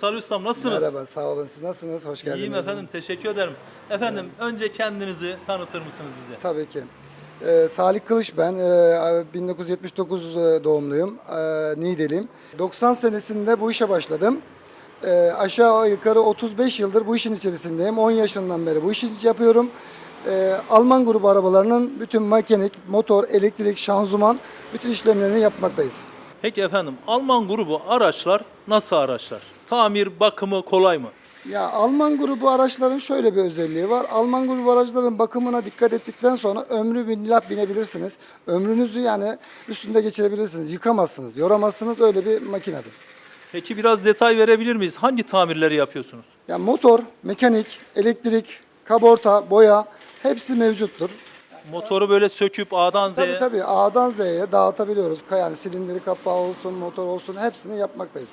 Salih Ustam nasılsınız? Merhaba, sağ olun. Siz nasılsınız? Hoş geldiniz. İyiyim efendim, teşekkür ederim. Efendim, önce kendinizi tanıtır mısınız bize? Tabii ki. Ee, Salih Kılıç ben. Ee, 1979 doğumluyum. Ee, Niğdeliyim. 90 senesinde bu işe başladım. Ee, aşağı yukarı 35 yıldır bu işin içerisindeyim. 10 yaşından beri bu işi yapıyorum. Ee, Alman grubu arabalarının bütün mekanik, motor, elektrik, şanzıman bütün işlemlerini yapmaktayız. Peki efendim, Alman grubu araçlar nasıl araçlar? Tamir, bakımı kolay mı? Ya Alman grubu araçların şöyle bir özelliği var. Alman grubu araçların bakımına dikkat ettikten sonra ömrü billah binebilirsiniz. Ömrünüzü yani üstünde geçirebilirsiniz. Yıkamazsınız, yoramazsınız öyle bir makinedir. Peki biraz detay verebilir miyiz? Hangi tamirleri yapıyorsunuz? Ya motor, mekanik, elektrik, kaborta, boya hepsi mevcuttur. Motoru böyle söküp A'dan Z'ye Tabii tabii A'dan Z'ye dağıtabiliyoruz. Yani silindiri kapağı olsun, motor olsun hepsini yapmaktayız.